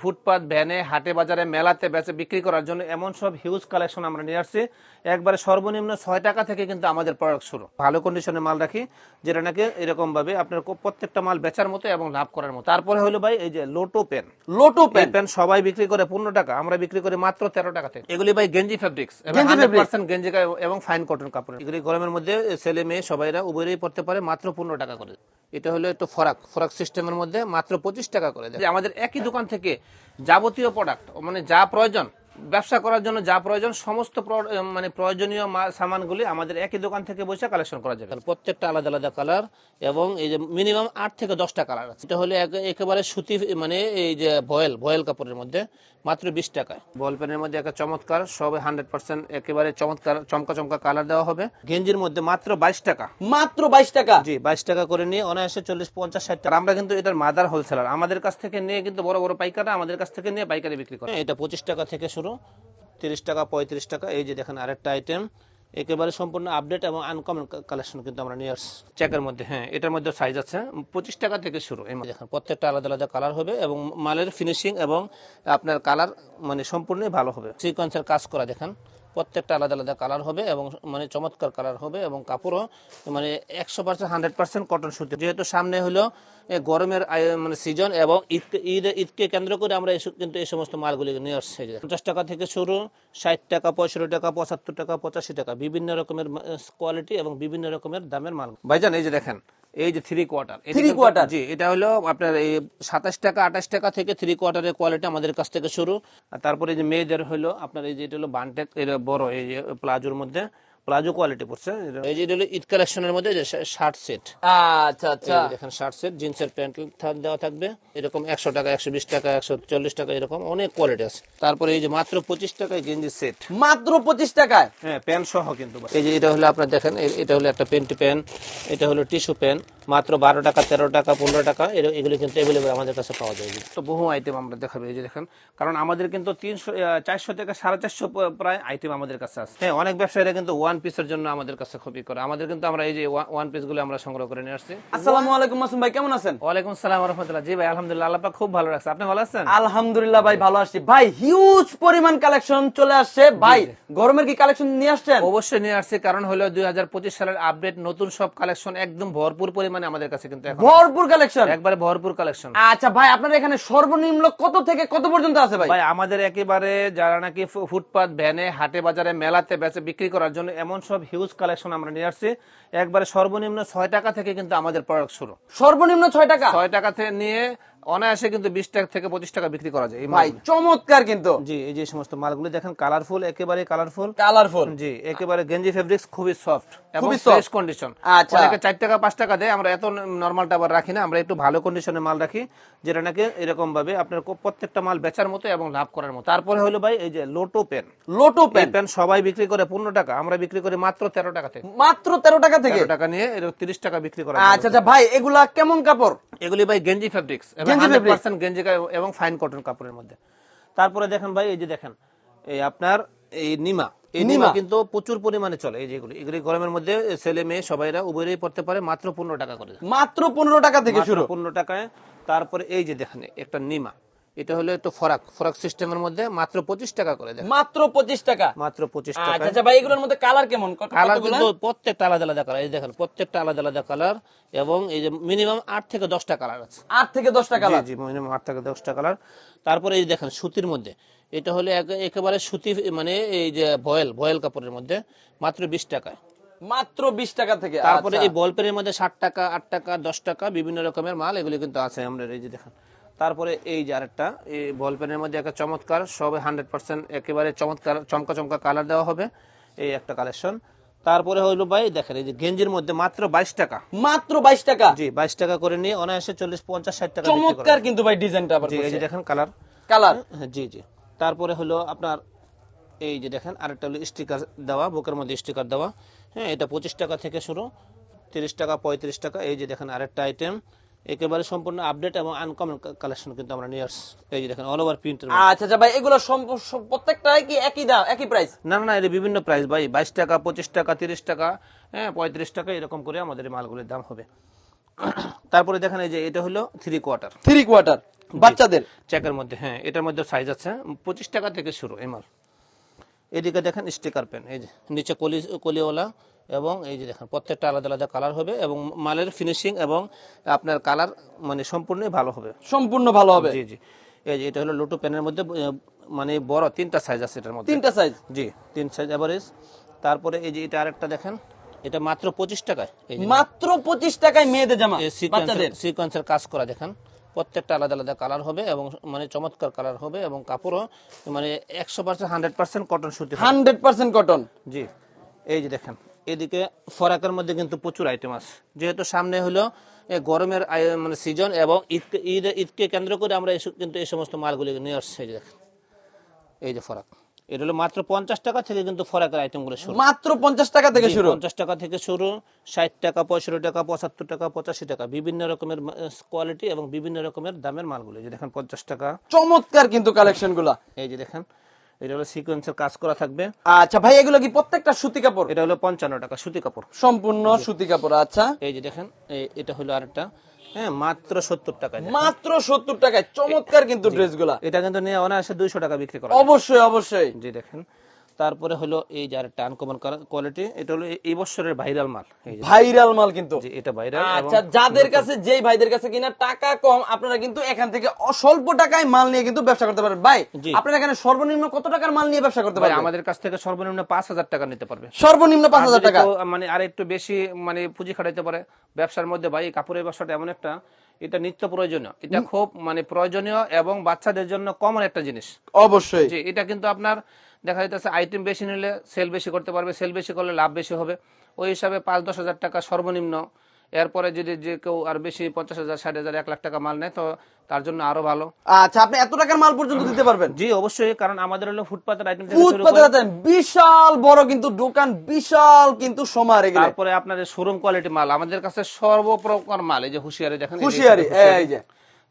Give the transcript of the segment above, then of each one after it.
ফুটপাত ভ্যানে হাটে বাজারে মেলাতে বেচে বিক্রি করার জন্য এমন সব হিউজ কালেকশন আমরা নিয়ে আসছি। একবারে সর্বনিম্ন ছয় টাকা থেকে কিন্তু আমাদের প্রোডাক্ট শুরু। ভালো কন্ডিশনে মাল রাখি যেটা নাকি এরকম ভাবে আপনার প্রত্যেকটা মাল বেচার মতো এবং লাভ করার মতো। তারপরে হলো ভাই এই যে Lotto pen Lotto pen pen সবাই বিক্রি করে পনেরো টাকা আমরা বিক্রি করি মাত্র তেরো টাকা থেকে। এগুলি ভাই গেঞ্জি ফেব্রিক্স গেঞ্জি পার্সেন্ট গেঞ্জি এবং ফাইন কটন কাপড় এগুলি গরমের মধ্যে ছেলে মেয়ে সবাইরা উভয়ই পড়তে পারে মাত্র পনেরো টাকা করে। এটা হলো একটু ফরাক ফরাক সিস্টেমের মধ্যে মাত্র পঁচিশ টাকা করে। দেয়। আমাদের একই দোকান থেকে যাবতীয় প্রোডাক্ট মানে যা প্রয়োজন ব্যবসা করার জন্য যা প্রয়োজন সমস্ত মানে প্রয়োজনীয় সামানগুলি আমাদের একই দোকান থেকে বসে কালেকশন করা যাবে। প্রত্যেকটা আলাদা আলাদা কালার এবং এই যে মিনিমাম আট থেকে দশটা কালার আছে। এটা হলো এক- একেবারে সুতি মানে এই যে ভয়েল ভয়েল কাপড়ের মধ্যে মাত্র বিশ টাকায়। বল পেনের মধ্যে একটা চমৎকার সব হান্ড্রেড পার্সেন্ট একেবারে চমৎকার চমকা চমকা কালার দেওয়া হবে। গেঞ্জির মধ্যে মাত্র বাইশ টাকা। মাত্র বাইশ টাকা? জি বাইশ টাকা করে নিয়ে অনায়াসে চল্লিশ পঞ্চাশ ষাট টাকা। আমরা কিন্তু এটার মাদার হোলসেলার আমাদের কাছ থেকে নিয়ে কিন্তু বড় বড় পাইকাররা আমাদের কাছ থেকে নিয়ে পাইকারি বিক্রি করে। এটা পঁচিশ টাকা থেকে শুরু তিরিশ টাকা পঁয়ত্রিশ টাকা। এই যে দেখেন আরেকটা আইটেম একেবারে সম্পূর্ণ আপডেট এবং আনকমন কালেকশন কিন্তু আমরা নিয়ে আসছি। চেকের মধ্যে হ্যাঁ এটার মধ্যে সাইজ আছে। পঁচিশ টাকা থেকে শুরু এই দেখেন প্রত্যেকটা আলাদা আলাদা কালার হবে এবং মালের ফিনিশিং এবং আপনার কালার মানে সম্পূর্ণই ভালো হবে। সিকোয়েন্সের কাজ করা দেখেন। প্রত্যেকটা আলাদা আলাদা কালার হবে এবং মানে চমৎকার কালার হবে এবং কাপড়ও মানে একশো পার্সেন্ট হান্ড্রেড পার্সেন্ট কটন সুতি। যেহেতু সামনে হলো গরমের মানে সিজন এবং ঈদ ঈদ, ঈদকে কেন্দ্র করে আমরা কিন্তু এই সমস্ত মালগুলি নিয়ে আসছি। পঞ্চাশ টাকা থেকে শুরু, ষাট টাকা, পঁয়ষট্টি টাকা, পঁচাত্তর টাকা, পঁচাশি টাকা, বিভিন্ন রকমের কোয়ালিটি এবং বিভিন্ন রকমের দামের মাল। ভাইজান, এই যে দেখেন এই যে three quarter three quarter ji এটা হলো আপনার এই সাতাশ টাকা আঠাশ টাকা থেকে থ্রি কোয়ার্টারের কোয়ালিটি আমাদের কাছ থেকে শুরু। আর তারপরে যে মেয়েদের হলো আপনার এই যে এটা হলো বানটেক এটা বড় এই যে প্লাজোর মধ্যে। প্লাজো কোয়ালিটি পড়ছে এই যে এটা হলো ঈদ কালেকশনের মধ্যে যে শার্ট সেট। আচ্ছা আচ্ছা। দেখেন শার্ট সেট জিন্সের প্যান্ট দেওয়া থাকবে। এরকম একশো টাকা একশো বিশ টাকা একশো চল্লিশ টাকা এরকম অনেক কোয়ালিটি আছে। তারপরে এই যে মাত্র পঁচিশ টাকায় গেঞ্জি সেট। মাত্র পঁচিশ টাকায়? হ্যাঁ প্যান্ট সহ কিন্তু এই যে এটা হলো আপনার দেখেন এটা হলো একটা পেন্টি প্যান্ট এটা হলো টিস্যু প্যান মাত্র বারো টাকা তেরো টাকা পনেরো টাকা এর- এগুলো কিন্তু অ্যাভেলেবল আমাদের কাছে পাওয়া যায়। তো বহু আইটেম আমরা দেখাবো এই যে দেখেন। কারণ আমাদের কিন্তু তিনশো চারশো থেকে সাড়ে চারশো প্রায় আইটেম আমাদের কাছে আছে। হ্যাঁ অনেক ব্যবসায়ীরা কিন্তু ওয়ান পিসের জন্য আমাদের কাছে খুবই করে। আমাদের কিন্তু আমরা এই যে ওয়ান পিসগুলো আমরা সংগ্রহ করে নিয়ে আসছি। আসসালামু আলাইকুম মাসুম ভাই কেমন আছেন? ওয়ালাইকুম সালাম রহমতুল্লাহ। জি ভাই আলহামদুলিল্লাহ আল্লাহ পাক খুব ভালো রাখছে। আপনি ভালো আছেন? আলহামদুলিল্লাহ ভাই ভালো আসছি ভাই হিউজ পরিমাণ কালেকশন চলে আসছে। ভাই গরমের কি কালেকশন নিয়ে আসছেন? অবশ্যই নিয়ে আসছি কারণ হলো দুই সালের আপডেট নতুন সব কালেকশন একদম ভরপুর পরিমাণে আমাদের কাছে কিন্তু এখন ভরপুর কালেকশন একবারে ভরপুর কালেকশন আচ্ছা ভাই আপনার এখানে সর্বনিম্ন কত থেকে কত পর্যন্ত আছে ভাই? ভাই আমাদের একেবারে যারা নাকি ফুটপাত ভ্যানে হাটে বাজারে মেলাতে বেচে বিক্রি করার জন্য এমন সব হিউজ কালেকশন আমরা নিয়ে আসছি। একবারে সর্বনিম্ন ছয় টাকা থেকে কিন্তু আমাদের প্রোডাক্ট শুরু। সর্বনিম্ন ছয় টাকা? ছয় টাকা থেকে নিয়ে অনায়াসে কিন্তু বিশ টাকা থেকে পঁচিশ টাকা বিক্রি করা যায় ভাই চমৎকার কিন্তু। জি এই যে সমস্ত মালগুলো দেখেন কালারফুল একেবারে কালারফুল কালারফুল জি একেবারে গেঞ্জি ফেব্রিক্স খুবই সফট এবং খুবই ফ্রেশ কন্ডিশন আচ্ছা। অনেকে চার টাকা পাঁচ টাকা দেয় আমরা এত নর্মালটা আবার রাখি না আমরা একটু ভালো কন্ডিশনের মাল রাখি যেটা নাকি এরকম ভাবে আপনার প্রত্যেকটা মাল বেচার মতো এবং লাভ করার মতো। তারপরে হলো ভাই এই যে Lotto pen Lotto pen pen সবাই বিক্রি করে পনেরো টাকা আমরা বিক্রি করি মাত্র তেরো টাকা থেকে। মাত্র তেরো টাকা থেকে? টাকা নিয়ে তিরিশ টাকা বিক্রি করা আচ্ছা আচ্ছা ভাই এগুলা কেমন কাপড়? এগুলি ভাই গেঞ্জি ফেব্রিক্স এবং গেঞ্জি এবং ফাইন কটন কাপড়ের মধ্যে। তারপরে দেখেন ভাই এই যে দেখেন এই আপনার এই নিমা। এই নিমা। নিমা। কিন্তু প্রচুর পরিমাণে চলে এই যেগুলো। এগুলি গরমের মধ্যে ছেলে মেয়ে সবাইরা উভয়েরই পড়তে পারে মাত্র পনেরো টাকা করে। মাত্র পনেরো টাকা থেকে শুরু। পনেরো টাকায়। তারপরে এই যে দেখেন একটা নিমা। এটা হলো একটু ফরাক ফরাক সিস্টেমের মধ্যে মাত্র পঁচিশ টাকা করে দেয় মাত্র পঁচিশ টাকা? মাত্র পঁচিশ টাকা। আচ্ছা ভাই এগুলোর মধ্যে কালার কেমন? কালার? কিন্তু প্রত্যেকটা আলাদা আলাদা কালার এই দেখেন প্রত্যেকটা আলাদা আলাদা কালার এবং এই যে মিনিমাম আট থেকে দশটা কালার আছে। আট থেকে দশটা কালার জি মিনিমাম আট থেকে দশটা কালার তারপরে এই দেখেন সুতির মধ্যে এটা হলো একেবারে সুতি মানে এই যে ভয়েল ভয়েল কাপড়ের মধ্যে মাত্র বিশ টাকায়। মাত্র বিশ টাকা থেকে তারপরে আচ্ছা। এই বল পেনের মধ্যে ষাট টাকা আট টাকা দশ টাকা বিভিন্ন রকমের মাল এগুলি কিন্তু আছে আমরা এই যে দেখেন। তারপরে এই যে আরেকটা এই বল পেনের মধ্যে একটা চমৎকার সবে হান্ড্রেড পার্সেন্ট একেবারে চমৎকার চমকা চমকা কালার দেওয়া হবে এই একটা কালেকশন তারপরে হইল ভাই দেখেন এই যে গেঞ্জির মধ্যে মাত্র বাইশ টাকা। মাত্র বাইশ টাকা। জি বাইশ টাকা করে নিয়ে অনায়াসে চল্লিশ পঞ্চাশ ষাট টাকা চমৎকার কিন্তু ভাই ডিজাইনটা আবার জি এই যে দেখেন কালার কালার হ্যাঁ, জি জি। তারপরে হলো আপনার এই যে দেখেন আরেকটা হলো স্টিকার দেওয়া বুকের মধ্যে স্টিকার দেওয়া। হ্যাঁ এটা পঁচিশ টাকা থেকে শুরু তিরিশ টাকা পঁয়ত্রিশ টাকা এই যে দেখেন আরেকটা আইটেম একেবারে সম্পূর্ণ আপডেট এবং আনকমন কালেকশন কিন্তু আমরা নিয়ে আসছি। এই যে দেখেন অল ওভার প্রিন্টের আচ্ছা আচ্ছা ভাই এগুলো প্রত্যেকটাই কি একই দাম একই প্রাইস না না, না এটা বিভিন্ন প্রাইস ভাই। বাইশ টাকা পঁচিশ টাকা তিরিশ টাকা হ্যাঁ পঁয়ত্রিশ টাকা এরকম করে আমাদের মালগুলির দাম হবে। তারপরে দেখেন এই যে এটা হলো থ্রি কোয়ার্টার থ্রি কোয়ার্টার বাচ্চাদের? চেকের মধ্যে হ্যাঁ এটার মধ্যে সাইজ আছে পঁচিশ টাকা থেকে শুরু এই মাল। এদিকে দেখেন স্টিকার পেন এই যে নিচে কলি কলিওয়ালা এবং এই যে দেখেন প্রত্যেকটা আলাদা আলাদা কালার হবে এবং মালের ফিনিশিং এবং আপনার কালার মানে সম্পূর্ণই ভালো হবে। সম্পূর্ণ ভালো হবে। জি জি। এই যে এটা হলো লুটু পেনের মধ্যে মানে বড় তিনটা সাইজ আছে এটার মধ্যে। তিনটা সাইজ জি তিন সাইজ অ্যাভারেজ তারপরে এই যে এটা আরেকটা দেখেন এটা মাত্র পঁচিশ টাকায়। এই যে মাত্র পঁচিশ টাকায় মেয়েদের জামা সিকোয়েন্সের কাজ করা দেখেন প্রত্যেকটা আলাদা আলাদা কালার হবে এবং মানে চমৎকার কালার হবে এবং কাপড়ও মানে একশো পার্সেন্ট হান্ড্রেড পার্সেন্ট কটন সুতি। হান্ড্রেড পার্সেন্ট কটন জি এই যে দেখেন এদিকে ফরাকের মধ্যে কিন্তু প্রচুর আইটেম আছে। যেহেতু সামনে হলো এ গরমের মানে সিজন এবং ঈদ ঈদ ঈদকে কেন্দ্র করে আমরা কিন্তু এই সমস্ত মালগুলি নিয়ে আসছি এই যে দেখেন। এই যে ফরাক। এটা হলো মাত্র পঞ্চাশ টাকা থেকে কিন্তু ফরাকের আইটেমগুলো শুরু। মাত্র পঞ্চাশ টাকা থেকে শুরু? পঞ্চাশ টাকা থেকে শুরু ষাট টাকা পঁয়ষট্টি টাকা পঁচাত্তর টাকা পঁচাশি টাকা বিভিন্ন রকমের কোয়ালিটি এবং বিভিন্ন রকমের দামের মালগুলো। এই যে দেখেন পঞ্চাশ টাকা। চমৎকার কিন্তু কালেকশনগুলো এই যে দেখেন এটা হলো সিকোয়েন্সের কাজ করা থাকবে। আচ্ছা ভাই এগুলো কি প্রত্যেকটা সুতি কাপড়? এটা হলো পঞ্চান্ন টাকা সুতি কাপড়। সম্পূর্ণ সুতি কাপড় আচ্ছা। এই যে দেখেন এটা হলো আরেকটা। হ্যাঁ মাত্র সত্তর টাকা মাত্র সত্তর টাকায়। চমৎকার কিন্তু ড্রেসগুলা এটা কিন্তু নিয়ে অনায়াসে দুইশো টাকা বিক্রি করা অবশ্যই অবশ্যই। জি দেখেন। তারপরে হলো এই যে আরেকটা আনকমন কোয়ালিটি এটা হলো এই- বছরের ভাইরাল মাল। ভাইরাল মাল কিন্তু। এটা ভাইরাল আচ্ছা যাদের কাছে যেই ভাইদের কাছে কিনা টাকা কম আপনারা কিন্তু এখান থেকে অস্বল্প টাকায় মাল নিয়ে কিন্তু ব্যবসা করতে পারেন ভাই আপনারা এখানে সর্বনিম্ন কত টাকার মাল নিয়ে ব্যবসা করতে পারবেন? আমাদের কাছ থেকে সর্বনিম্ন পাঁচ হাজার টাকা নিতে পারবে। সর্বনিম্ন পাঁচ হাজার আর যদি টাকা? কেউ মানে আর একটু বেশি মানে পুঁজি খাটাইতে পারে ব্যবসার মধ্যে ভাই এই কাপড়ের ব্যবসাটা এমন একটা এটা নিত্য প্রয়োজনীয়। এটা খুব মানে প্রয়োজনীয় এবং বাচ্চাদের জন্য কমন একটা জিনিস। অবশ্যই। যে এটা কিন্তু আপনার দেখা যাইতেছে আইটেম বেশি নিলে সেল বেশি করতে পারবে সেল বেশি করলে লাভ বেশি হবে। ওই হিসাবে পাঁচ দশ হাজার টাকা সর্বনিম্ন। এরপরে যদি যে কেউ আর বেশি পঞ্চাশ হাজার ষাট হাজার এক লাখ টাকা মাল নেয় তো তার জন্য আরও ভালো। আচ্ছা আপনি এত টাকার মাল পর্যন্ত দিতে পারবেন? জি অবশ্যই কারণ আমাদের হলো ফুটপাতের আইটেম করে আছে বিশাল বড় কিন্তু দোকান বিশাল কিন্তু সমার এগুলো তারপরে আপনার শোরুম কোয়ালিটি মাল আমাদের কাছে সর্বপ্রকার মাল এই যে হুঁশিয়ারি দেখেন হুঁশিয়ারি। এই যে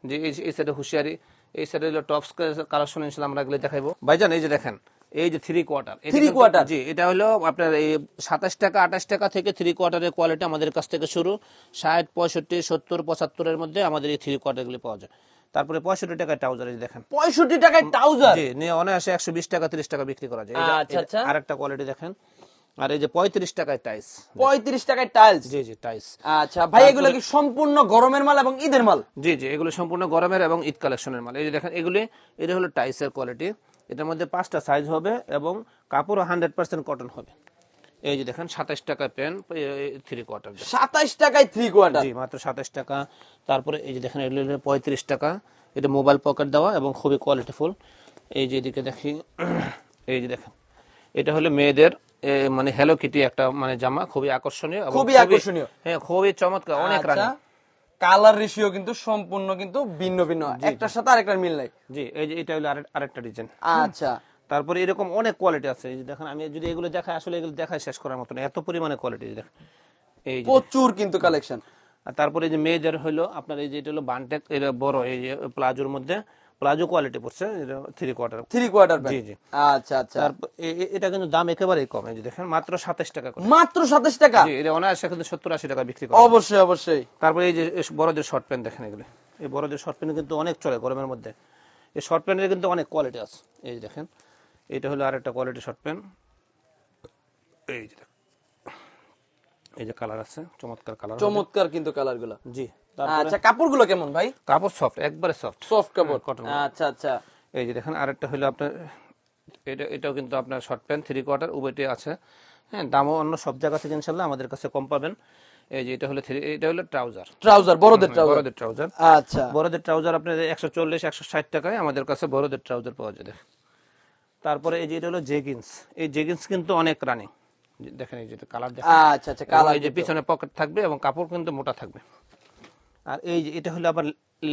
জি এই এই সাইডে হুঁশিয়ারি এই সাইডে হলো টপস কালেকশন ইনশাল্লাহ আমরা এগুলো দেখাবো ভাইজান এই যে দেখেন এই যে থ্রি কোয়ার্টার থ্রি quarter? জি এটা হলো আপনার এই সাতাশ টাকা আঠাশ টাকা থেকে থ্রি কোয়ার্টারের কোয়ালিটি আমাদের কাছ থেকে শুরু। ষাট পঁয়ষট্টি সত্তর পঁচাত্তরের মধ্যে আমাদের এই থ্রি কোয়ার্টারগুলি পাওয়া যায়। তারপরে পঁয়ষট্টি টাকায় ট্রাউজার এই দেখেন। পঁয়ষট্টি টাকায় ট্রাউজার জি নিয়ে অনায়াসে একশো বিশ টাকা তিরিশ টাকা বিক্রি করা যায়। আচ্ছা, আচ্ছা। আর একটা কোয়ালিটি দেখেন। আর এই যে পঁয়ত্রিশ টাকায় টাইলস পঁয়ত্রিশ টাকায় টাইলস জি জি টাইস আচ্ছা ভাই এগুলো কি সম্পূর্ণ গরমের মাল এবং ঈদের মাল? জি জি এগুলো সম্পূর্ণ গরমের এবং ঈদ কালেকশনের মাল। এই যে দেখেন এগুলি এটা হলো টাইলসের কোয়ালিটি এটার মধ্যে পাঁচটা সাইজ হবে এবং কাপড়ও হান্ড্রেড পার্সেন্ট কটন হবে। এই যে দেখেন সাতাশ টাকা পেন থ্রি কোয়ার্টার সাতাইশ টাকায় থ্রি কোয়ার্টার জি মাত্র সাতাশ টাকা। তারপরে এই যে দেখেন এগুলো পঁয়ত্রিশ টাকা। এটা মোবাইল পকেট দেওয়া এবং খুবই কোয়ালিটিফুল এই যে এদিকে দেখি এই যে দেখেন এটা হলো মেয়েদের মানে হ্যালো কিটি একটা মানে জামা খুবই আকর্ষণীয় খুবই আকর্ষণীয়। হ্যাঁ খুবই চমৎকার অনেক আচ্ছা। রানী। কালার রেশিও কিন্তু সম্পূর্ণ কিন্তু ভিন্ন ভিন্ন। একটার সাথে আরেকটার মিল নাই। জি এই যে এটা হলো আরেকটা ডিজাইন আচ্ছা। তারপরে এরকম অনেক কোয়ালিটি আছে। এই যে দেখেন আমি যদি এগুলো দেখাই আসলে এগুলো দেখাই শেষ করার মতো না এত পরিমাণে কোয়ালিটি দেখেন। এই যে প্রচুর কিন্তু কালেকশন আর তারপরে এই যে মেজার হলো আপনার এই যে এটা হলো বানটেক এর বড় এই যে প্লাজোর মধ্যে। প্লাজো কোয়ালিটি পড়ছে থ্রি কোয়ার্টার থ্রি কোয়ার্টার জি জি। আচ্ছা আচ্ছা। এটা কিন্তু দাম একেবারেই কম এই যে দেখেন মাত্র সাতাশ টাকা মাত্র সাতাশ টাকা? এটা অনায়াসে কিন্তু সত্তর আশি টাকা বিক্রি করে অবশ্যই অবশ্যই। তারপরে এই যে বড়দের শর্ট প্যান্ট দেখেন এগুলো। এই বড়দের শর্ট প্যান্ট কিন্তু অনেক চলে গরমের মধ্যে। এই শর্ট প্যান্টের কিন্তু অনেক কোয়ালিটি আছে। এই যে দেখেন এটা হলো আরেকটা কোয়ালিটি শর্ট প্যান্ট এই যে এই যে কালার আছে চমৎকার কালার চমৎকার কিন্তু কালারগুলো। জি। আচ্ছা কাপড়গুলো কেমন ভাই? কাপড় সফট একবারে সফট সফট কাপড়। আচ্ছা আচ্ছা। এই যে দেখেন আরেকটা হলো আপনার এটা এটাও কিন্তু আপনার শর্ট প্যান্ট থ্রি কোয়ার্টার আছে। হ্যাঁ দামও অন্য সব জায়গা থেকে ইনশাল্লাহ আমাদের কাছে কম পাবেন। এই যে এটা হলো থ্রি এটা হলো ট্রাউজার ট্রাউজার বড়দের ট্রাউজার বড়দের ট্রাউজার আচ্ছা। বড়দের ট্রাউজার আপনার একশো চল্লিশ একশো ষাট টাকায় আমাদের কাছে বড়দের ট্রাউজার পাওয়া যায়। তারপরে এই যে এটা হলো জেগিন্স এই জেগিন্স কিন্তু অনেক রানিং দেখেন এই যে কালার দেখেন। আচ্ছা আচ্ছা কালার এই যে পিছনে পকেট থাকবে এবং কাপড় কিন্তু মোটা থাকবে। আর এই যে এটা হলো আবার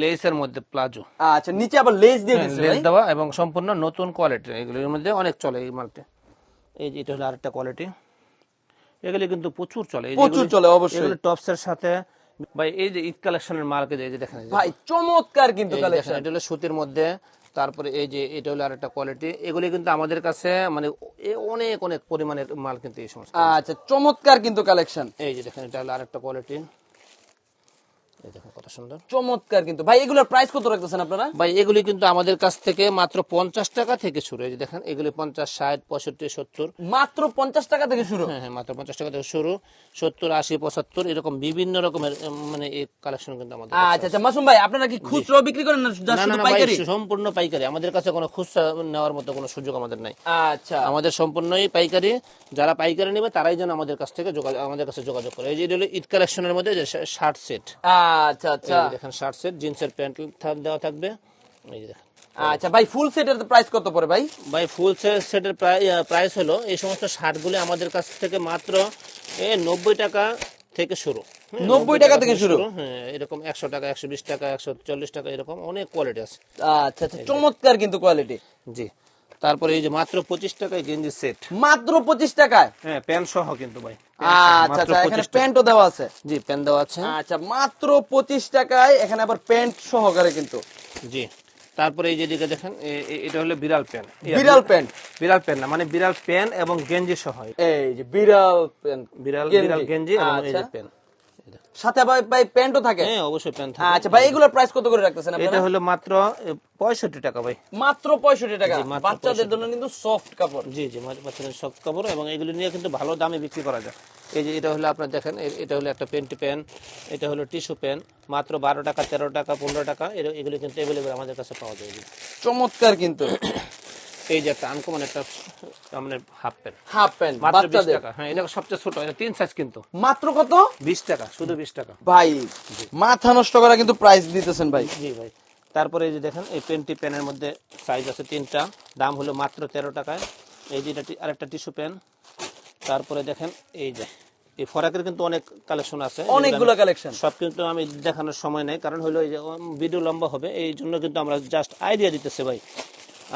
লেসের মধ্যে প্লাজো। আচ্ছা নিচে আবার লেস দিয়ে দিচ্ছে লেস ভাই। দেওয়া এবং সম্পূর্ণ নতুন কোয়ালিটি এগুলোর মধ্যে অনেক চলে এই মালটা। এই যে এটা হলো আরেকটা কোয়ালিটি এগুলি কিন্তু প্রচুর চলে। প্রচুর চলে, অবশ্যই। এগুলি টপস এর সাথে ভাই এই যে ঈদ কালেকশনের মার্কেট এই যে দেখেন ভাই চমৎকার কিন্তু কালেকশন এটা হলো সুতির মধ্যে তারপরে এই যে এটা হলো আরেকটা কোয়ালিটি এগুলি কিন্তু আমাদের কাছে মানে অনেক অনেক পরিমাণের মাল কিন্তু এই সমস্ত। আচ্ছা চমৎকার কিন্তু কালেকশন এই যে দেখেন এটা হলো আরেকটা কোয়ালিটি কত সুন্দর। চমৎকার কিন্তু। ভাই এগুলোর প্রাইস কত রাখতেছেন আপনারা? ভাই এগুলি কিন্তু আমাদের কাছ থেকে মাত্র পঞ্চাশ টাকা থেকে শুরু। যে দেখেন এগুলি পঞ্চাশ ষাট পঁয়ষট্টি সত্তর। মাত্র পঞ্চাশ টাকা থেকে শুরু? হ্যাঁ হ্যাঁ মাত্র পঞ্চাশ টাকা থেকে শুরু। সত্তর আশি পঁচাত্তর এরকম বিভিন্ন রকমের মানে এই কালেকশন কিন্তু আমাদের আচ্ছা আচ্ছা মাসুম ভাই আপনারা কি খুচরো বিক্রি করেন না শুধু পাইকারি? সম্পূর্ণ পাইকারি। আমাদের কাছে কোনো খুচরা নেওয়ার মতো কোনো সুযোগ আমাদের নাই। আচ্ছা। আমাদের সম্পূর্ণই পাইকারি। যারা পাইকারি নেবে তারাই যেন আমাদের কাছ থেকে যোগাযোগ আমাদের কাছে যোগাযোগ করে। এই যে ঈদ কালেকশনের মধ্যে শার্ট সেট আচ্ছা আচ্ছা। দেখেন শার্ট সেট জিন্সের প্যান্ট দেওয়া থাকবে। এই যে দেখেন আচ্ছা ভাই ফুল সেটের প্রাইস কত পড়ে ভাই? ভাই ফুল সেটের প্রাইস হলো এই সমস্ত শার্টগুলি আমাদের কাছ থেকে মাত্র নব্বই টাকা থেকে শুরু। হ্যাঁ, 90 টাকা থেকে শুরু? হ্যাঁ এরকম একশো টাকা একশো বিশ টাকা একশো চল্লিশ টাকা এরকম অনেক কোয়ালিটি আছে। আচ্ছা আচ্ছা চমৎকার কিন্তু কোয়ালিটি জি। তারপরে এই যে মাত্র পঁচিশ টাকায় গেঞ্জি সেট। মাত্র পঁচিশ টাকায়? হ্যাঁ প্যান্ট সহ কিন্তু ভাই। আচ্ছা আচ্ছা এখানে প্যান্টও দেওয়া আছে? জি প্যান্ট দেওয়া আছে। আচ্ছা মাত্র পঁচিশ টাকায় এখানে আবার প্যান্ট সহকারে কিন্তু। জি তারপরে এই যেদিকে দেখেন এটা হলো বিড়াল প্যান্ট। বিড়াল প্যান্ট? বিড়াল প্যান্ট না মানে বিড়াল প্যান্ট এবং গেঞ্জি সহ। এই যে বিড়াল প্যান্ট বিড়াল গেঞ্জি। বিড়াল গেঞ্জি এবং এই যে। প্যান্ট। সাথে ভাই প্যান্টও থাকে। হ্যাঁ অবশ্যই প্যান্ট আচ্ছা ভাই এগুলোর প্রাইস কত করে রাখতেছেন এটা হলো মাত্র পঁয়ষট্টি টাকা ভাই। মাত্র পঁয়ষট্টি টাকা। বাচ্চাদের জন্য কিন্তু সফট কাপড়। জি জি বাচ্চাদের সব কাপড় এবং এগুলি নিয়ে কিন্তু ভালো দামে বিক্রি করা যায়। এই যে এটা হলো আপনার দেখেন এটা হলো একটা পেন্টি প্যান এটা হলো টিস্যু প্যান মাত্র বারো টাকা তেরো টাকা পনেরো টাকা এগুলো কিন্তু অ্যাভেলেবেল আমাদের কাছে পাওয়া যায়। চমৎকার কিন্তু। এই যে একটা আনকমন একটা আমাদের হাফ প্যান্ট হাফ প্যান্ট মাত্র বিশ বাচ্চাদের। টাকা। হ্যাঁ এটা সবচেয়ে ছোট এটা তিন সাইজ কিন্তু। মাত্র কত? বিশ টাকা শুধু বিশ টাকা। ভাই মাথা নষ্ট করা কিন্তু প্রাইস দিতেছেন ভাই। জি ভাই। তারপরে এই যে দেখেন এই পেনটি পেনের মধ্যে সাইজ আছে তিনটা। দাম হলো মাত্র তেরো টাকায়। এই যে এটা আরেকটা টিস্যু পেন তারপরে দেখেন এই যে এই ফরাকের কিন্তু অনেক কালেকশন আছে। অনেকগুলো কালেকশন সব কিন্তু আমি দেখানোর সময় নেই কারণ হলো এই যে ভিডিও লম্বা হবে। এই জন্য কিন্তু আমরা জাস্ট আইডিয়া দিতেছে ভাই।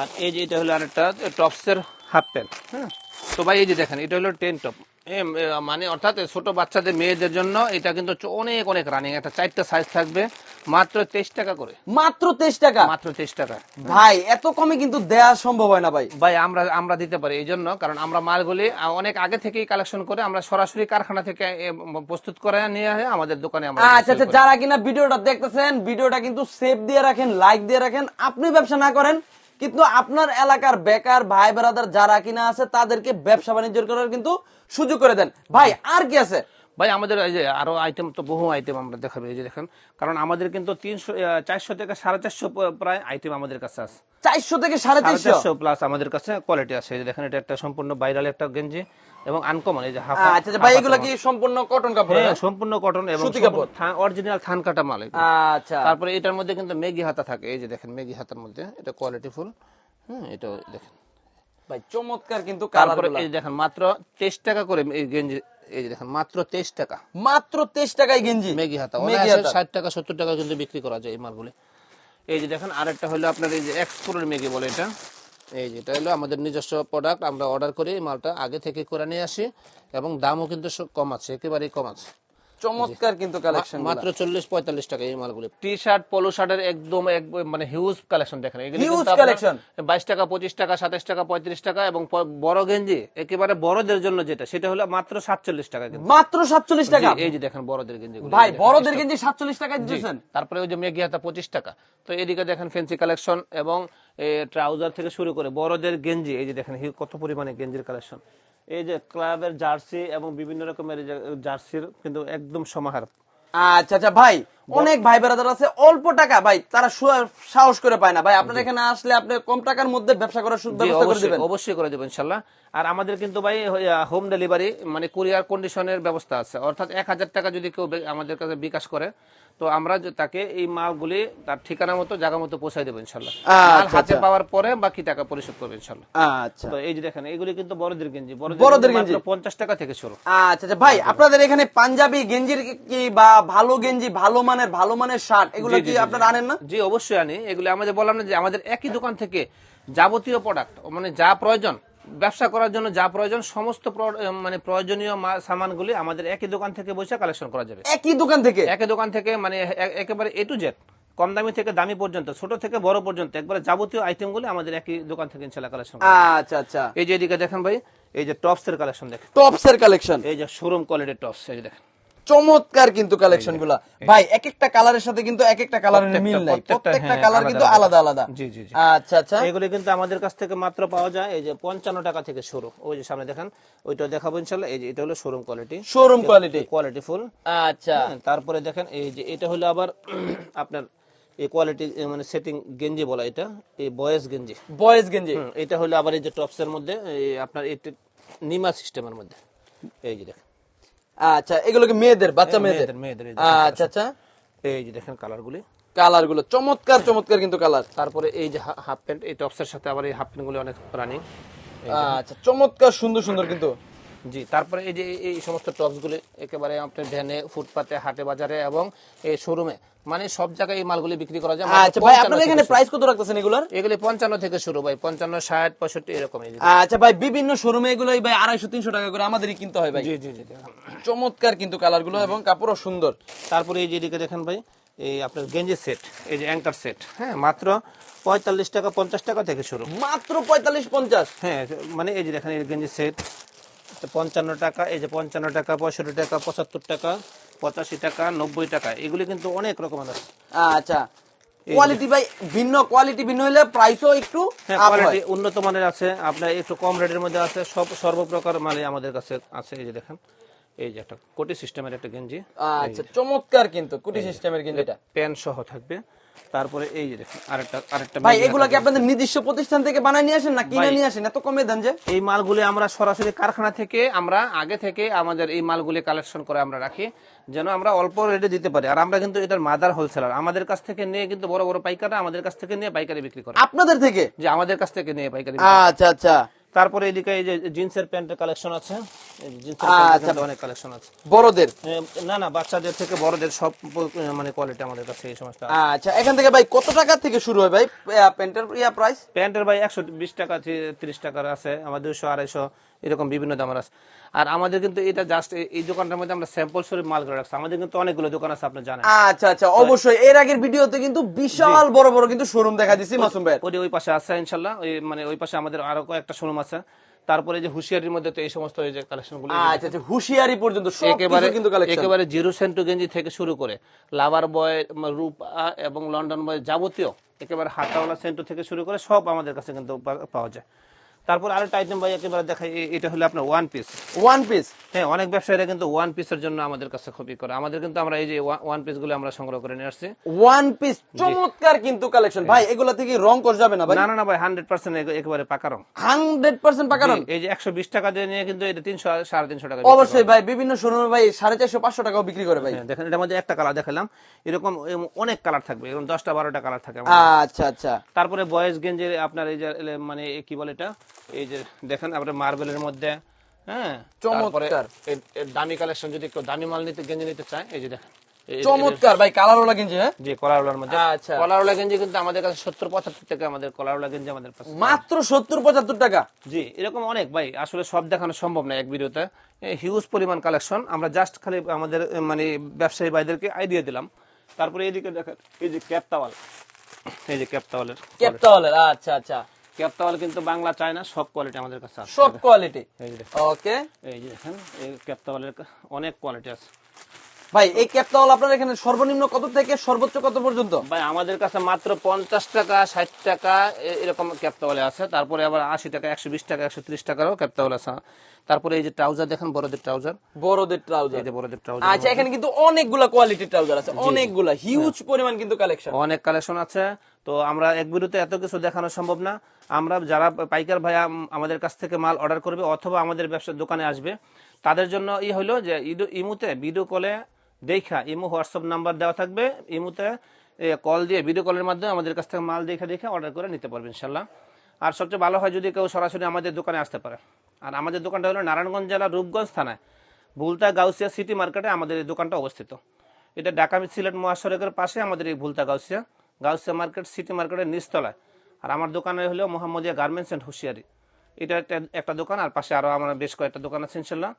আর এই যে এটা হলো আরেকটা টপসের হাফ প্যান্ট হ্যাঁ? তো ভাই এই যে দেখেন এটা হলো টেন টপ। মানে অর্থাৎ ছোট বাচ্চাদের মেয়েদের জন্য এটা কিন্তু অনেক অনেক রানিং একটা চারটা সাইজ থাকবে মাত্র তেইশ টাকা করে। মাত্র তেইশ টাকা? মাত্র তেইশ টাকা। ভাই এত কমে কিন্তু দেয়া সম্ভব হয় না ভাই। ভাই আমরা আমরা দিতে পারি এই জন্য কারণ আমরা মালগুলি অনেক আগে থেকেই কালেকশন করে আমরা সরাসরি কারখানা থেকে প্রস্তুত করে নিয়ে আসে আমাদের দোকানে আমরা আচ্ছা আচ্ছা যারা কিনা ভিডিওটা দেখতেছেন ভিডিওটা কিন্তু সেভ দিয়ে রাখেন লাইক দিয়ে রাখেন আপনি ব্যবসা না করেন কিন্তু আপনার এলাকার বেকার ভাই বেড়াদার যারা কিনা আছে, তাদেরকে ব্যবসা বাণিজ্য করার কিন্তু সুযোগ করে দেন। ভাই, আর কি আছে? ভাই আমাদের এই যে আরও আইটেম তো বহু আইটেম আমরা দেখাবো এই যে দেখেন। কারণ আমাদের কিন্তু তিনশো চারশো থেকে সাড়ে চারশো প্রায় আইটেম আমাদের কাছে আছে। চারশো থেকে সাড়ে চারশো? প্লাস আমাদের কাছে কোয়ালিটি আছে। এই যে দেখেন এটা একটা সম্পূর্ণ বাইরাল একটা গেঞ্জি এবং আনকমন এই যে হাফ আচ্ছা আচ্ছা ভাই এগুলো কি সম্পূর্ণ কটন কাপড় হ্যাঁ সম্পূর্ণ কটন এবং সুতি কাপড়। অরিজিনাল থান কাটা মাল আচ্ছা। তারপরে এটার মধ্যে কিন্তু মেগি হাতা থাকে। এই যে দেখেন মেগি হাতার মধ্যে এটা কোয়ালিটি ফুল হ্যাঁ এটা দেখেন। ভাই চমৎকার কিন্তু কালার এই দেখেন মাত্র তেইশ টাকা করে এই গেঞ্জি এই যে দেখেন মাত্র তেইশ টাকা। মাত্র তেইশ টাকায় গেঞ্জি। মেগি হাতা ষাট টাকা সত্তর টাকা কিন্তু বিক্রি করা যায় এই মালগুলি। এই যে দেখেন আরেকটা হলো আপনার এই যে এক্সপোরের মেগি বলে এটা। এই যেটা হলো আমাদের নিজস্ব প্রোডাক্ট আমরা অর্ডার করি মালটা আগে থেকে করে নিয়ে আসি এবং দামও কিন্তু কম আছে একেবারেই কম আছে। চমৎকার কিন্তু কালেকশন মাত্র চল্লিশ পঁয়তাল্লিশ টাকা এই মালগুলি। টি শার্ট পোলো শার্টের একদম মানে হিউজ কালেকশন দেখেন। এগুলি টাকা পঁচিশ টাকা সাতাশ টাকা পঁয়ত্রিশ টাকা এবং বড় গেঞ্জি একেবারে বড়দের জন্য যেটা সেটা হলো মাত্র সাতচল্লিশ টাকা কিন্তু। মাত্র সাতচল্লিশ টাকা? এই যে দেখেন বড়দের গেঞ্জি ভাই বড়দের গেঞ্জি সাতচল্লিশ টাকায় দিতেছেন? তারপরে ওই যে মেগি হাতা পঁচিশ টাকা। তো এদিকে দেখেন ফেন্সি কালেকশন এবং ট্রাউজার থেকে শুরু করে বড়দের গেঞ্জি এই যে দেখেন কত পরিমাণে গেঞ্জির কালেকশন এই যে ক্লাবের জার্সি এবং বিভিন্ন রকমের জার্সির কিন্তু একদম সমাহার। আচ্ছা আচ্ছা ভাই অনেক ভাই বেড়াদার আছে অল্প টাকা ভাই তারা সাহস করে পায় না। ভাই আপনার এখানে আসলে আপনি কম টাকার মধ্যে ব্যবসা করার সু- জি, ব্যবস্থা করে অবশ্যই দিবেন। অবশ্যই করে দেবো ইনশাল্লাহ। আর আমাদের কিন্তু ভাই হোম ডেলিভারি মানে কুরিয়ার কন্ডিশনের ব্যবস্থা আছে। অর্থাৎ এক হাজার টাকা যদি কেউ আমাদের কাছে বিকাশ করে তো আমরা তাকে এই মালগুলি তার ঠিকানা মতো জায়গা মতো পৌঁছাই দেবো ইনশাল্লাহ। আচ্ছা, হাতে আচ্ছা। পাওয়ার পরে বাকি টাকা পরিশোধ করবে ইনশাল্লাহ। আচ্ছা। তো এই যে দেখেন এগুলি কিন্তু বড়দের গেঞ্জি। বড়দের গেঞ্জি। পঞ্চাশ টাকা থেকে শুরু। আচ্ছা আচ্ছা। ভাই আপনাদের এখানে পাঞ্জাবি গেঞ্জির কি বা ভালো গেঞ্জি ভালো মানের ভালো মানের শার্ট এগুলো কি আপনারা আনেন না? জি অবশ্যই আনি। এগুলি আমাদের বললাম না যে আমাদের একই দোকান থেকে যাবতীয় প্রোডাক্ট মানে যা প্রয়োজন ব্যবসা করার জন্য যা প্রয়োজন সমস্ত মানে প্রয়োজনীয় সামানগুলি আমাদের একই দোকান থেকে বসে কালেকশন করা যাবে। একই দোকান থেকে? একই দোকান থেকে মানে একেবারে এ টু জেড কম দামি থেকে দামি পর্যন্ত ছোট থেকে বড় পর্যন্ত একবারে যাবতীয় আইটেম গুলি আমাদের একই দোকান থেকে ইনশাল্লাহ কালেকশন আচ্ছা আচ্ছা। এই যে এদিকে দেখেন ভাই এই যে টপস এর কালেকশন দেখেন। টপস এর কালেকশন এই যে শোরুম কোয়ালিটির টপস এই যে দেখেন। চমৎকার কিন্তু কালেকশনগুলা ভাই এক একটা কালারের সাথে কিন্তু এক একটা কালারের মিল নাই। প্রত্যেকটা, হ্যাঁ, কালার আলাদা কিন্তু আলাদা। আলাদা জি, জি। আচ্ছা আচ্ছা। এগুলি কিন্তু আমাদের কাছ থেকে মাত্র পাওয়া যায় এই যে পঞ্চান্ন টাকা থেকে শুরু ওই যে সামনে দেখেন ওইটা দেখাবো ইনশাল্লাহ। এই যে এটা হলো showroom quality showroom quality quality full আচ্ছা। তারপরে দেখেন এই যে এটা হলো আবার আপনার এই কোয়ালিটি মানে সেটিং গেঞ্জি বলা এটা এই বয়েস গেঞ্জি। বয়েজ গেঞ্জি। এটা হলো আবার এই যে টপসের মধ্যে আপনার নিমা সিস্টেমের মধ্যে। এই যে দেখেন। আচ্ছা এগুলো কি মেয়েদের বাচ্চা মেয়েদের? মেয়েদের আচ্ছা আচ্ছা। এই যে দেখেন কালারগুলি। কালারগুলো চমৎকার চমৎকার কিন্তু কালার। তারপরে এই যে হাফ প্যান্ট এই টপসের সাথে আবার এই হাফ প্যান্টগুলি অনেক রানিং। আচ্ছা চমৎকার সুন্দর সুন্দর কিন্তু। জি তারপরে এই যে এই- সমস্ত টপসগুলি একেবারে আপনার ভ্যানে ফুটপাতে হাটে বাজারে এবং এই শোরুমে মানে সব জায়গায় এই মালগুলি বিক্রি করা যায়। আচ্ছা ভাই 55 আপনাদের এখানে প্রাইস কত রাখতেছেন এগুলার? এগুলি পঞ্চান্ন থেকে শুরু ভাই পঞ্চান্ন ষাট পঁয়ষট্টি এরকম এই আচ্ছা ভাই বিভিন্ন শোরুমে এগুলো ভাই আড়াইশো তিনশো টাকা করে আমাদেরই কিনতে হয় ভাই। জি জি জি চমৎকার কিন্তু কালারগুলো এবং কাপড়ও সুন্দর। তারপরে এই যে এদিকে দেখেন ভাই এই আপনার গেঞ্জি সেট এই যে অ্যাঙ্কার সেট হ্যাঁ মাত্র পঁয়তাল্লিশ টাকা পঞ্চাশ টাকা থেকে শুরু। মাত্র পঁয়তাল্লিশ পঞ্চাশ? হ্যাঁ মানে এই যে দেখেন এই গেঞ্জি সেট পঞ্চান্ন টাকা এই যে পঞ্চান্ন টাকা পঁয়ষট্টি টাকা পঁচাত্তর টাকা পঁচাশি টাকা নব্বই টাকা এগুলি কিন্তু অনেক রকমের আছে আচ্ছা কোয়ালিটি ভাই ভিন্ন কোয়ালিটি ভিন্ন হলে প্রাইসও একটু হ্যাঁ। কোয়ালিটি উন্নত মানের আছে আপনার একটু কম রেটের মধ্যে আছে সব সর্বপ্রকার মানে আমাদের কাছে আছে এই যে দেখেন এই যে একটা কোটি সিস্টেমের একটা গেঞ্জি। আচ্ছা চমৎকার কিন্তু কুটি সিস্টেমের প্যান্ট সহ থাকবে। তারপরে এই যে দেখেন আরেকটা আরেকটা ভাই এগুলা কি আপনাদের নিজস্ব প্রতিষ্ঠান থেকে বানায় নিয়ে আসেন না কিনে নিয়ে আসেন? এত কমে দেন যে। এই মালগুলি আমরা সরাসরি কারখানা থেকে আমরা আগে থেকে আমাদের এই মালগুলি কালেকশন করে আমরা রাখি যেন আমরা অল্প রেটে দিতে পারি। আর আমরা কিন্তু এটার মাদার হোলসেলার। আমাদের কাছ থেকে নিয়ে কিন্তু বড় বড় পাইকাররা আমাদের কাছ থেকে নিয়ে পাইকারি বিক্রি করে। আপনাদের থেকে? যে আমাদের কাছ থেকে নিয়ে পাইকারি আচ্ছা আচ্ছা। তারপরে এদিকে এই যে জিন্সের প্যান্টের কালেকশন আছে। জিন্সের আচ্ছা। অনেক কালেকশন আছে। বড়দের? না না বাচ্চাদের থেকে বড়দের সব মানে কোয়ালিটি আমাদের কাছে এই সমস্ত আচ্ছা এখান থেকে ভাই কত টাকা থেকে শুরু হয় ভাই? প্যান্টের ইয়া প্রাইস প্যান্টের ভাই একশো বিশ টাকা তিরিশ টাকার আছে। আমার দুশো আড়াইশো এরকম বিভিন্ন দামের আছে। আর আমাদের কিন্তু এটা জাস্ট এই দোকানটার মধ্যে আমরা স্যাম্পল স্বরূপ মাল করে রাখছি। আমাদের কিন্তু অনেকগুলো দোকান আছে আপনি জানেন। আচ্ছা আচ্ছা অবশ্যই। এর আগের ভিডিওতে কিন্তু বিশাল বড় বড় কিন্তু শোরুম দেখা দিছি মাসুম ভাই। ওই ওই পাশে আছে ইনশাল্লাহ। ওই মানে ওই পাশে আমাদের আরও কয়েকটা শোরুম আছে। তারপরে যে হুশিয়ারির মধ্যে তো এই সমস্ত এই যে কালেকশনগুলো আচ্ছা আচ্ছা হুশিয়ারি পর্যন্ত সব একেবারে কিন্তু কালেকশন একেবারে জিরো সেন্টু গেঞ্জি থেকে শুরু করে লাভার বয় রূপা এবং লন্ডন বয় যাবতীয় একেবারে হাতাওয়ালা সেন্টু থেকে শুরু করে সব আমাদের কাছে কিন্তু পাওয়া যায়। তারপর আরেকটা আইটেম ভাই একেবারে দেখাই এ- এটা হলো আপনার ওয়ান পিস ওয়ান পিস হ্যাঁ অনেক ব্যবসায়ীরা কিন্তু ওয়ান পিসের জন্য আমাদের কাছে খুবই করে। আমাদের কিন্তু আমরা এই যে ওয়ান পিসগুলো আমরা সংগ্রহ করে নিয়ে আসছি। ওয়ান পিস চমৎকার কিন্তু কালেকশন ভাই এগুলা থেকে রং কষ যাবে না ভাই। না না না ভাই হান্ড্রেড পার্সেন্ট একেবারে পাকা রং। হান্ড্রেড পার্সেন্ট পাকারন এই যে একশো বিশ টাকা দিয়ে নিয়ে কিন্তু এটা তিনশো সাড়ে তিনশো টাকা অবশ্যই ভাই বিভিন্ন শোরুমে ভাই সাড়ে চারশো পাঁচশো টাকাও বিক্রি করে ভাই। হ্যাঁ, দেখেন এটার মধ্যে একটা কালার দেখালাম। এরকম অনেক কালার থাকবে এরকম দশটা বারোটা কালার থাকে আচ্ছা আচ্ছা। তারপরে বয়েজ গেঞ্জের আপনার এই যে মানে কি বলে এটা? এই যে দেখেন আপনার মার্বেলের মধ্যে হ্যাঁ চমৎকার। এর- এর দামি কালেকশন যদি কেউ দামি মাল নিতে গেঞ্জি নিতে চায় এই যে দেখেন এই- এই- চমৎকার ভাই কালার ওলা হ্যাঁ? যে কলারওয়ালার মধ্যে। আচ্ছা। কলারওয়ালা গেঞ্জি কিন্তু আমাদের কাছে সত্তর পঁচাত্তর থেকে আমাদের কলারওয়ালা গেঞ্জি আমাদের কাছে মাত্র সত্তর পঁচাত্তর টাকা? জি এরকম অনেক ভাই আসলে সব দেখানো সম্ভব না এক ভিডিওতে। হিউজ পরিমাণ কালেকশন আমরা জাস্ট খালি আমাদের মানে ব্যবসায়ী ভাইদেরকে আইডিয়া দিলাম। তারপরে এইদিকে দেখেন এই যে ক্যাপ তাওয়াল এই যে ক্যাপ তাওয়ালের ক্যাপটাওয়ালের আচ্ছা আচ্ছা। ক্যাপ কিন্তু বাংলা চায় না সব কোয়ালিটি আমাদের কাছে আছে সব কোয়ালিটি ওকে এই যে দেখেন। এই ক্যাপ অনেক কোয়ালিটি আছে। ভাই এই আপনার এখানে সর্বনিম্ন কত থেকে সর্বোচ্চ কত পর্যন্ত? ভাই আমাদের কাছে মাত্র পঞ্চাশ টাকা ষাট টাকা এরকম ক্যাপ আছে। তারপরে আবার আশি টাকা একশো বিশ টাকা একশো ত্রিশ টাকারও ক্যাপ তাওয়াল আছে। তারপরে এই যে ট্রাউজার দেখেন বড়দের ট্রাউজার। বড়দের ট্রাউজার। এই যে বড়দের ট্রাউজার আচ্ছা এখানে কিন্তু অনেকগুলা কোয়ালিটির ট্রাউজার আছে অনেকগুলা হিউজ পরিমাণ কিন্তু কালেকশন অনেক কালেকশন আছে। তো আমরা এক বিরুতে এত কিছু দেখানো সম্ভব না। আমরা যারা পাইকার উম, আমাদের কাছ থেকে মাল অর্ডার করবে অথবা আমাদের ব্যবসার দোকানে আসবে তাদের জন্য ই হলো যে ইমুতে ভিডিও কলে দেখা ইমু হোয়াটসঅ্যাপ নাম্বার দেওয়া থাকবে ইমুতে কল দিয়ে ভিডিও কলের মাধ্যমে আমাদের কাছ থেকে মাল দেখে দেখে অর্ডার করে নিতে পারবে ইনশাল্লাহ। আর সবচেয়ে ভালো হয় যদি কেউ সরাসরি আমাদের দোকানে আসতে পারে। আর আমাদের দোকানটা হলো নারায়ণগঞ্জ জেলার রূপগঞ্জ থানায় ভুলতা গাউসিয়া সিটি মার্কেটে আমাদের এই দোকানটা অবস্থিত। এটা ঢাকা সিলেট মহাসড়কের পাশে আমাদের এই ভুলতা গাউসিয়া গাউসিয়া মার্কেট সিটি মার্কেটের নিচতলায়। আর আমার দোকানে হলো মোহাম্মদিয়া গার্মেন্টস অ্যান্ড হুঁশিয়ারি এটা একটা একটা দোকান, আর পাশে আরও আমার বেশ কয়েকটা দোকান আছে, ইনশাল্লাহ।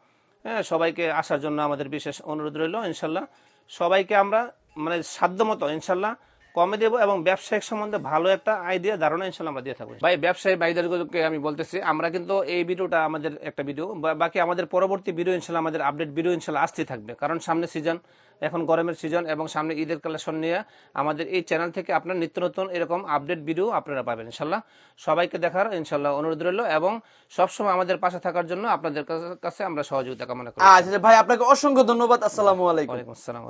হ্যাঁ সবাইকে আসার জন্য আমাদের বিশেষ অনুরোধ রইল, ইনশাল্লাহ। সবাইকে আমরা মানে সাধ্যমতো, ইনশাল্লাহ, কমে দেবো এবং ব্যবসায়িক সম্বন্ধে ভালো একটা আইডিয়া ধারণা, ইনশাল্লাহ আমরা দিয়ে থাকব। ভাই, ব্যবসায়ী ভাইদেরকে আমি বলতেছি, আমরা কিন্তু এই ভিডিওটা আমাদের একটা ভিডিও বাকি আমাদের পরবর্তী ভিডিও, ইনশাল্লাহ, আমাদের আপডেট ভিডিও, ইনশাল্লাহ আসতে থাকবে। কারণ সামনে সিজন এখন গরমের সিজন এবং সামনে ঈদের কালেকশন নিয়ে আমাদের এই চ্যানেল থেকে আপনার নিত্য নতুন এরকম আপডেট ভিডিও আপনারা পাবেন ইনশাল্লাহ সবাইকে দেখার ইনশাল্লাহ অনুরোধ রইল এবং সবসময় আমাদের পাশে থাকার জন্য আপনাদের কাছে- আমরা সহযোগিতা কামনা করি। আচ্ছা ভাই আপনাকে অসংখ্য ধন্যবাদ। আসসালামু আলাইকুম। আসসালাম।